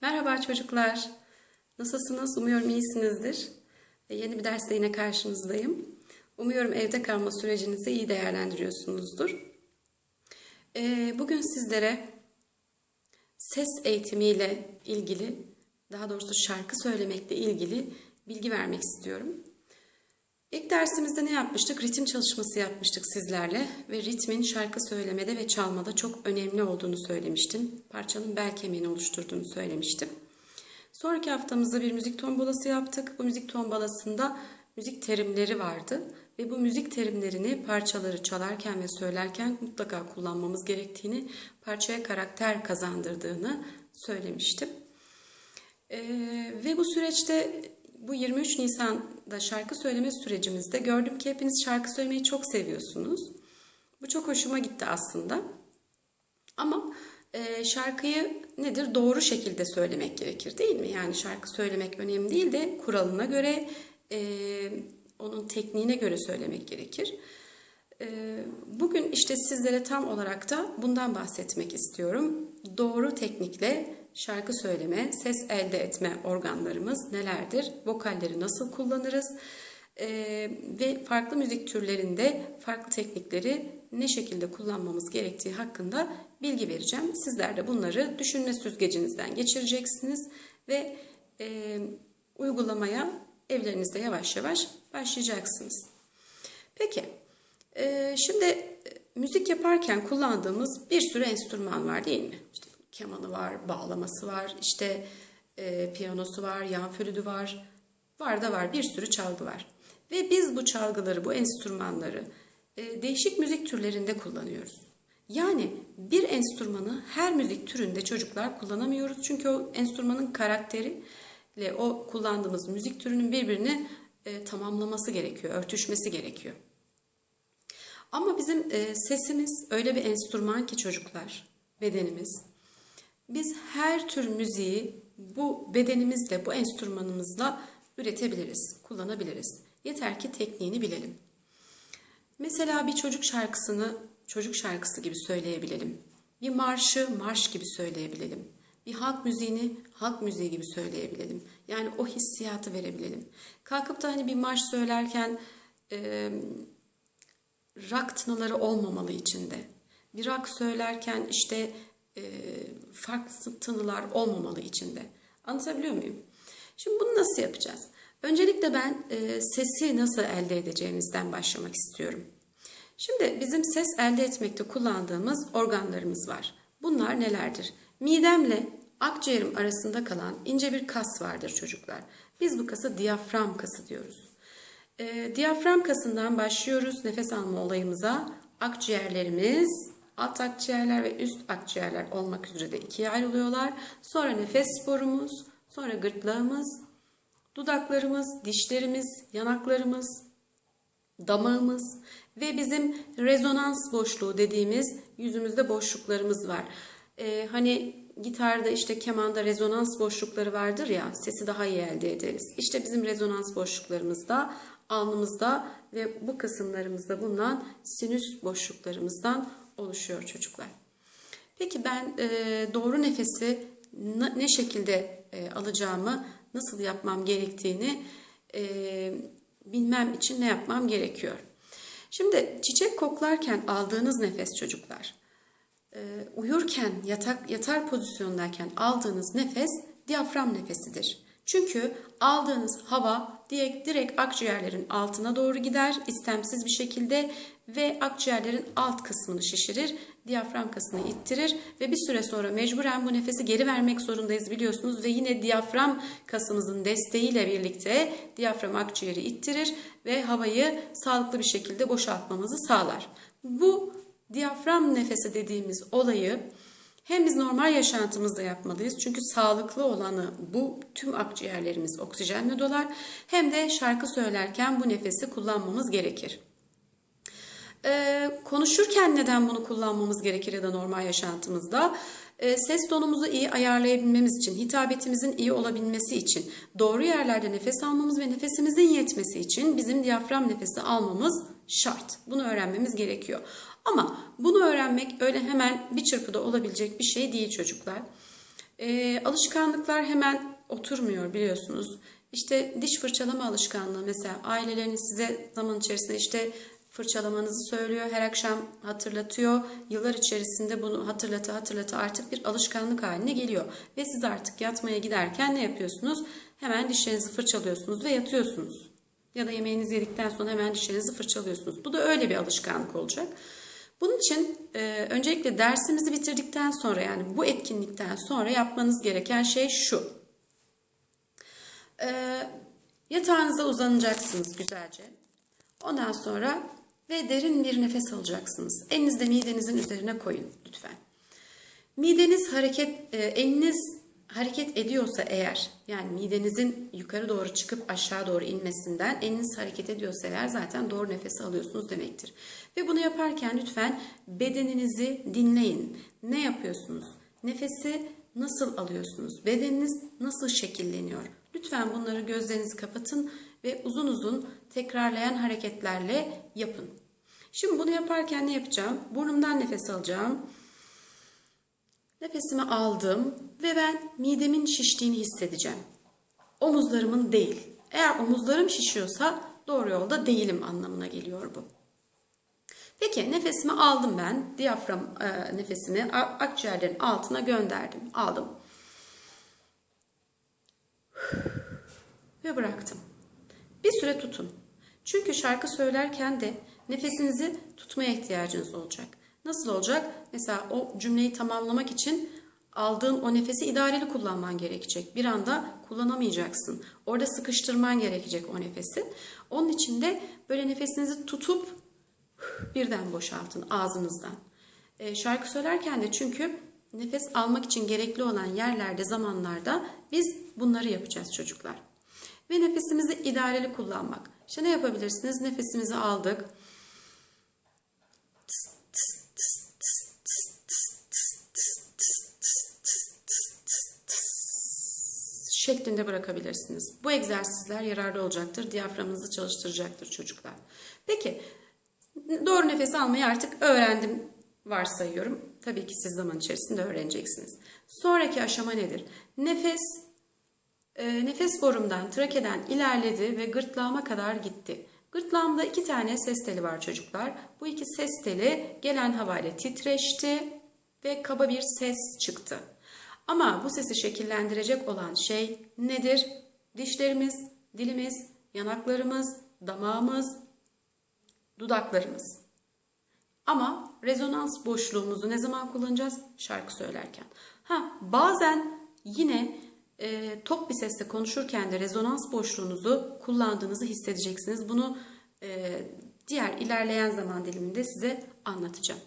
Merhaba çocuklar. Nasılsınız? Umuyorum iyisinizdir. E, Yeni bir dersle yine karşınızdayım. Umuyorum evde kalma sürecinizi iyi değerlendiriyorsunuzdur. E, Bugün sizlere ses eğitimiyle ilgili, daha doğrusu şarkı söylemekle ilgili bilgi vermek istiyorum. İlk dersimizde ne yapmıştık? Ritim çalışması yapmıştık sizlerle ve ritmin şarkı söylemede ve çalmada çok önemli olduğunu söylemiştim. Parçanın bel kemiğini oluşturduğunu söylemiştim. Sonraki haftamızda bir müzik tombalası yaptık. Bu müzik tombalasında müzik terimleri vardı ve bu müzik terimlerini parçaları çalarken ve söylerken mutlaka kullanmamız gerektiğini, parçaya karakter kazandırdığını söylemiştim. Ee, ve bu süreçte bu 23 Nisan'da şarkı söyleme sürecimizde gördüm ki hepiniz şarkı söylemeyi çok seviyorsunuz. Bu çok hoşuma gitti aslında. Ama e, şarkıyı nedir? Doğru şekilde söylemek gerekir değil mi? Yani şarkı söylemek önemli değil de kuralına göre, e, onun tekniğine göre söylemek gerekir. E, bugün işte sizlere tam olarak da bundan bahsetmek istiyorum. Doğru teknikle şarkı söyleme, ses elde etme organlarımız nelerdir? Vokalleri nasıl kullanırız? Ee, ve farklı müzik türlerinde farklı teknikleri ne şekilde kullanmamız gerektiği hakkında bilgi vereceğim. Sizler de bunları düşünme süzgecinizden geçireceksiniz ve e, uygulamaya evlerinizde yavaş yavaş başlayacaksınız. Peki, e, şimdi e, müzik yaparken kullandığımız bir sürü enstrüman var değil mi? İşte kemanı var, bağlaması var, işte e, piyanosu var, yan flütü var. Var da var bir sürü çalgı var. Ve biz bu çalgıları, bu enstrümanları e, değişik müzik türlerinde kullanıyoruz. Yani bir enstrümanı her müzik türünde çocuklar kullanamıyoruz. Çünkü o enstrümanın karakteriyle o kullandığımız müzik türünün birbirini e, tamamlaması gerekiyor, örtüşmesi gerekiyor. Ama bizim e, sesimiz öyle bir enstrüman ki çocuklar, bedenimiz. Biz her tür müziği bu bedenimizle, bu enstrümanımızla üretebiliriz, kullanabiliriz. Yeter ki tekniğini bilelim. Mesela bir çocuk şarkısını çocuk şarkısı gibi söyleyebilelim. Bir marşı marş gibi söyleyebilelim. Bir halk müziğini halk müziği gibi söyleyebilelim. Yani o hissiyatı verebilelim. Kalkıp da hani bir marş söylerken e, rock tınıları olmamalı içinde. Bir rock söylerken işte e, farklı tınılar olmamalı içinde. Anlatabiliyor muyum? Şimdi bunu nasıl yapacağız? Öncelikle ben e, sesi nasıl elde edeceğimizden başlamak istiyorum. Şimdi bizim ses elde etmekte kullandığımız organlarımız var. Bunlar nelerdir? Midemle akciğerim arasında kalan ince bir kas vardır çocuklar. Biz bu kası diyafram kası diyoruz. E, diyafram kasından başlıyoruz nefes alma olayımıza. Akciğerlerimiz alt akciğerler ve üst akciğerler olmak üzere de ikiye ayrılıyorlar. Sonra nefes borumuz, sonra gırtlağımız, dudaklarımız, dişlerimiz, yanaklarımız, damağımız ve bizim rezonans boşluğu dediğimiz yüzümüzde boşluklarımız var. Ee, hani gitarda işte kemanda rezonans boşlukları vardır ya sesi daha iyi elde ederiz. İşte bizim rezonans boşluklarımızda alnımızda ve bu kısımlarımızda bulunan sinüs boşluklarımızdan oluşuyor çocuklar. Peki ben e, doğru nefesi ne şekilde e, alacağımı, nasıl yapmam gerektiğini e, bilmem için ne yapmam gerekiyor? Şimdi çiçek koklarken aldığınız nefes çocuklar, e, uyurken yatak yatar pozisyondayken aldığınız nefes diyafram nefesidir. Çünkü aldığınız hava direkt, direkt akciğerlerin altına doğru gider istemsiz bir şekilde ve akciğerlerin alt kısmını şişirir, diyafram kasını ittirir ve bir süre sonra mecburen bu nefesi geri vermek zorundayız biliyorsunuz ve yine diyafram kasımızın desteğiyle birlikte diyafram akciğeri ittirir ve havayı sağlıklı bir şekilde boşaltmamızı sağlar. Bu diyafram nefesi dediğimiz olayı hem biz normal yaşantımızda yapmalıyız çünkü sağlıklı olanı bu tüm akciğerlerimiz oksijenle dolar hem de şarkı söylerken bu nefesi kullanmamız gerekir. Ee, konuşurken neden bunu kullanmamız gerekir ya da normal yaşantımızda? Ee, ses tonumuzu iyi ayarlayabilmemiz için, hitabetimizin iyi olabilmesi için, doğru yerlerde nefes almamız ve nefesimizin yetmesi için bizim diyafram nefesi almamız şart. Bunu öğrenmemiz gerekiyor. Ama bunu öğrenmek öyle hemen bir çırpıda olabilecek bir şey değil çocuklar. Ee, alışkanlıklar hemen oturmuyor biliyorsunuz. İşte diş fırçalama alışkanlığı mesela aileleriniz size zaman içerisinde işte fırçalamanızı söylüyor. Her akşam hatırlatıyor. Yıllar içerisinde bunu hatırlata hatırlata artık bir alışkanlık haline geliyor. Ve siz artık yatmaya giderken ne yapıyorsunuz? Hemen dişlerinizi fırçalıyorsunuz ve yatıyorsunuz. Ya da yemeğinizi yedikten sonra hemen dişlerinizi fırçalıyorsunuz. Bu da öyle bir alışkanlık olacak. Bunun için e, öncelikle dersimizi bitirdikten sonra yani bu etkinlikten sonra yapmanız gereken şey şu. E, yatağınıza uzanacaksınız güzelce. Ondan sonra ve derin bir nefes alacaksınız. Elinizi de midenizin üzerine koyun lütfen. Mideniz hareket, e, eliniz hareket ediyorsa eğer, yani midenizin yukarı doğru çıkıp aşağı doğru inmesinden eliniz hareket ediyorsa eğer zaten doğru nefesi alıyorsunuz demektir. Ve bunu yaparken lütfen bedeninizi dinleyin. Ne yapıyorsunuz? Nefesi nasıl alıyorsunuz? Bedeniniz nasıl şekilleniyor? Lütfen bunları gözlerinizi kapatın ve uzun uzun tekrarlayan hareketlerle yapın. Şimdi bunu yaparken ne yapacağım? Burnumdan nefes alacağım. Nefesimi aldım ve ben midemin şiştiğini hissedeceğim. Omuzlarımın değil. Eğer omuzlarım şişiyorsa doğru yolda değilim anlamına geliyor bu. Peki nefesimi aldım ben. Diyafram e, nefesimi akciğerlerin altına gönderdim. Aldım. Ve bıraktım. Bir süre tutun. Çünkü şarkı söylerken de nefesinizi tutmaya ihtiyacınız olacak. Nasıl olacak? Mesela o cümleyi tamamlamak için aldığın o nefesi idareli kullanman gerekecek. Bir anda kullanamayacaksın. Orada sıkıştırman gerekecek o nefesi. Onun için de böyle nefesinizi tutup birden boşaltın ağzınızdan. E, şarkı söylerken de çünkü nefes almak için gerekli olan yerlerde, zamanlarda biz bunları yapacağız çocuklar. Ve nefesimizi idareli kullanmak. İşte ne yapabilirsiniz? Nefesimizi aldık. Şeklinde bırakabilirsiniz. Bu egzersizler yararlı olacaktır. Diyaframınızı çalıştıracaktır çocuklar. Peki doğru nefes almayı artık öğrendim varsayıyorum. Tabii ki siz zaman içerisinde öğreneceksiniz. Sonraki aşama nedir? Nefes e, nefes borumdan, trakeden ilerledi ve gırtlağıma kadar gitti. Gırtlağımda iki tane ses teli var çocuklar. Bu iki ses teli gelen havayla titreşti ve kaba bir ses çıktı. Ama bu sesi şekillendirecek olan şey nedir? Dişlerimiz, dilimiz, yanaklarımız, damağımız, dudaklarımız. Ama rezonans boşluğumuzu ne zaman kullanacağız? Şarkı söylerken. Ha, bazen yine e, tok bir sesle konuşurken de rezonans boşluğunuzu kullandığınızı hissedeceksiniz. Bunu e, diğer ilerleyen zaman diliminde size anlatacağım.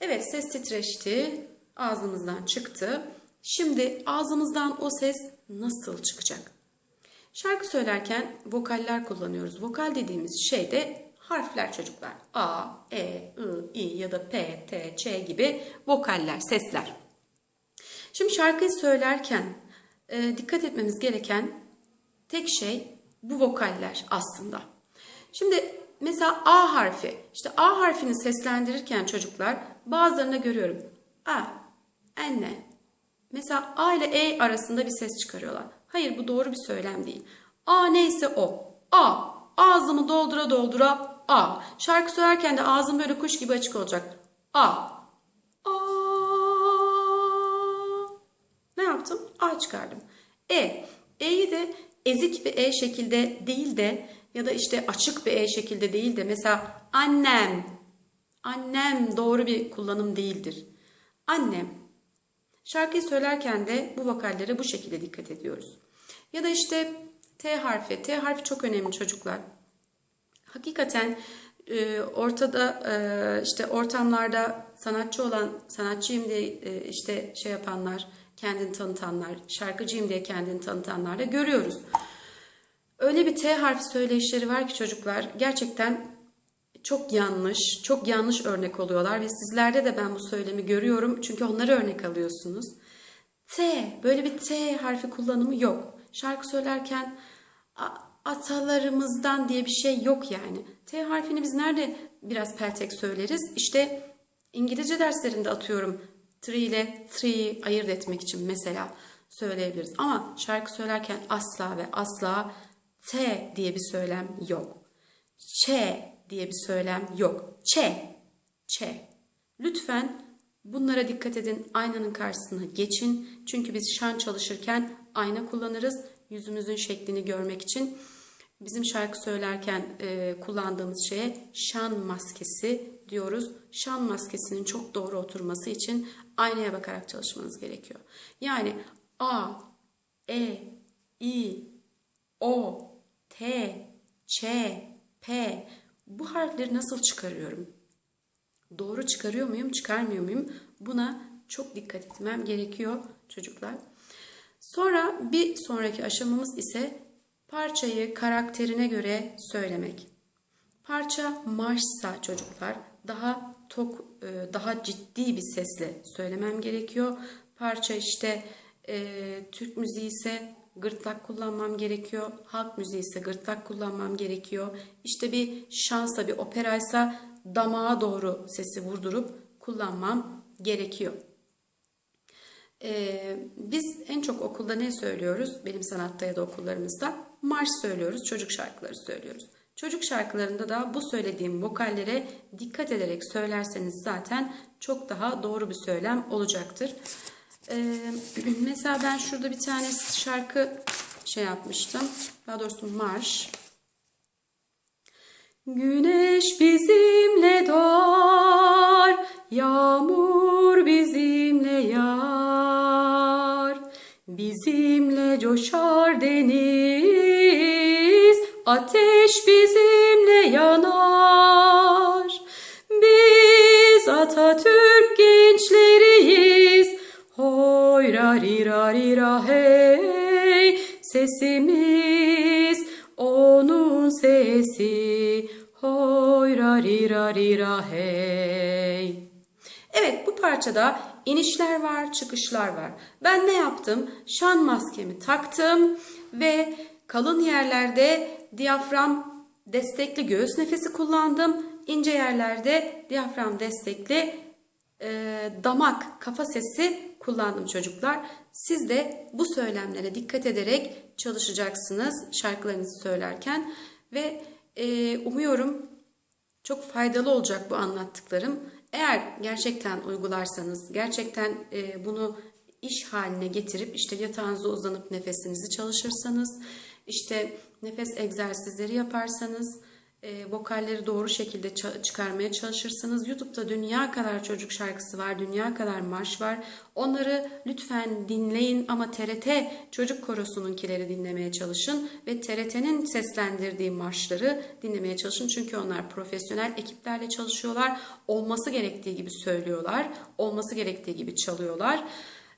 Evet ses titreşti, ağzımızdan çıktı. Şimdi ağzımızdan o ses nasıl çıkacak? Şarkı söylerken vokaller kullanıyoruz. Vokal dediğimiz şey de harfler çocuklar. A, E, I, I ya da P, T, Ç gibi vokaller, sesler. Şimdi şarkıyı söylerken e, dikkat etmemiz gereken tek şey bu vokaller aslında. Şimdi mesela A harfi, işte A harfini seslendirirken çocuklar bazılarına görüyorum. A, anne, Mesela A ile E arasında bir ses çıkarıyorlar. Hayır bu doğru bir söylem değil. A neyse o. A. Ağzımı doldura doldura A. Şarkı söylerken de ağzım böyle kuş gibi açık olacak. A. A. Ne yaptım? A çıkardım. E. E'yi de ezik bir E şekilde değil de ya da işte açık bir E şekilde değil de mesela annem. Annem doğru bir kullanım değildir. Annem. Şarkıyı söylerken de bu vokallere bu şekilde dikkat ediyoruz. Ya da işte T harfi. T harfi çok önemli çocuklar. Hakikaten e, ortada e, işte ortamlarda sanatçı olan sanatçıyım diye e, işte şey yapanlar, kendini tanıtanlar, şarkıcıyım diye kendini tanıtanlar da görüyoruz. Öyle bir T harfi söyleyişleri var ki çocuklar gerçekten çok yanlış, çok yanlış örnek oluyorlar ve sizlerde de ben bu söylemi görüyorum çünkü onları örnek alıyorsunuz. T, böyle bir T harfi kullanımı yok. Şarkı söylerken atalarımızdan diye bir şey yok yani. T harfini biz nerede biraz peltek söyleriz? İşte İngilizce derslerinde atıyorum Three ile three ayırt etmek için mesela söyleyebiliriz. Ama şarkı söylerken asla ve asla T diye bir söylem yok. Ç diye bir söylem yok. Ç, Ç. Lütfen bunlara dikkat edin. Aynanın karşısına geçin. Çünkü biz şan çalışırken ayna kullanırız. Yüzümüzün şeklini görmek için. Bizim şarkı söylerken e, kullandığımız şeye şan maskesi diyoruz. Şan maskesinin çok doğru oturması için aynaya bakarak çalışmanız gerekiyor. Yani A, E, I, O, T, Ç, P bu harfleri nasıl çıkarıyorum? Doğru çıkarıyor muyum, çıkarmıyor muyum? Buna çok dikkat etmem gerekiyor çocuklar. Sonra bir sonraki aşamamız ise parçayı karakterine göre söylemek. Parça marşsa çocuklar daha tok, e, daha ciddi bir sesle söylemem gerekiyor. Parça işte e, Türk müziği ise gırtlak kullanmam gerekiyor. Halk müziği ise gırtlak kullanmam gerekiyor. İşte bir şansa bir operaysa damağa doğru sesi vurdurup kullanmam gerekiyor. Ee, biz en çok okulda ne söylüyoruz? Benim sanatta ya da okullarımızda marş söylüyoruz, çocuk şarkıları söylüyoruz. Çocuk şarkılarında da bu söylediğim vokallere dikkat ederek söylerseniz zaten çok daha doğru bir söylem olacaktır. Ee, mesela ben şurada bir tane şarkı şey yapmıştım. Daha doğrusu marş. Güneş bizimle doğar, yağmur bizimle yağar. Bizimle coşar deniz, ateş bizimle yanar. Biz Atatürk ra ri hey, sesimiz onun sesi, hoy ra ri hey. Evet bu parçada inişler var, çıkışlar var. Ben ne yaptım? Şan maskemi taktım ve kalın yerlerde diyafram destekli göğüs nefesi kullandım. İnce yerlerde diyafram destekli e, damak, kafa sesi kullandım çocuklar. Siz de bu söylemlere dikkat ederek çalışacaksınız şarkılarınızı söylerken ve e, umuyorum çok faydalı olacak bu anlattıklarım. Eğer gerçekten uygularsanız, gerçekten e, bunu iş haline getirip işte yatağınıza uzanıp nefesinizi çalışırsanız, işte nefes egzersizleri yaparsanız, e, vokalleri doğru şekilde çıkarmaya çalışırsanız YouTube'da dünya kadar çocuk şarkısı var, dünya kadar marş var. Onları lütfen dinleyin ama TRT Çocuk Korosu'nunkileri dinlemeye çalışın ve TRT'nin seslendirdiği marşları dinlemeye çalışın. Çünkü onlar profesyonel ekiplerle çalışıyorlar. Olması gerektiği gibi söylüyorlar, olması gerektiği gibi çalıyorlar.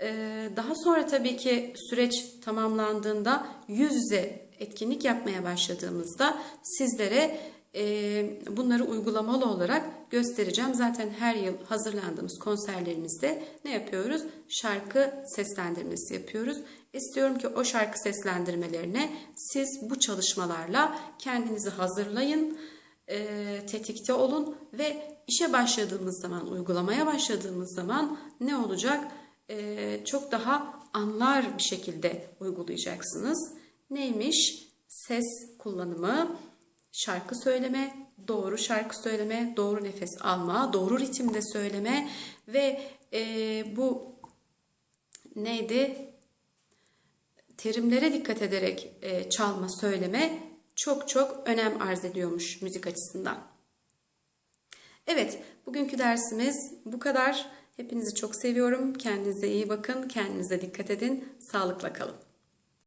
Ee, daha sonra tabii ki süreç tamamlandığında yüz yüze etkinlik yapmaya başladığımızda sizlere e, bunları uygulamalı olarak göstereceğim. Zaten her yıl hazırlandığımız konserlerimizde ne yapıyoruz? Şarkı seslendirmesi yapıyoruz. İstiyorum ki o şarkı seslendirmelerine siz bu çalışmalarla kendinizi hazırlayın, e, tetikte olun ve işe başladığımız zaman, uygulamaya başladığımız zaman ne olacak? E, çok daha anlar bir şekilde uygulayacaksınız. Neymiş? Ses kullanımı, şarkı söyleme, doğru şarkı söyleme, doğru nefes alma, doğru ritimde söyleme ve e, bu neydi? Terimlere dikkat ederek e, çalma, söyleme çok çok önem arz ediyormuş müzik açısından. Evet, bugünkü dersimiz bu kadar. Hepinizi çok seviyorum. Kendinize iyi bakın, kendinize dikkat edin. Sağlıkla kalın.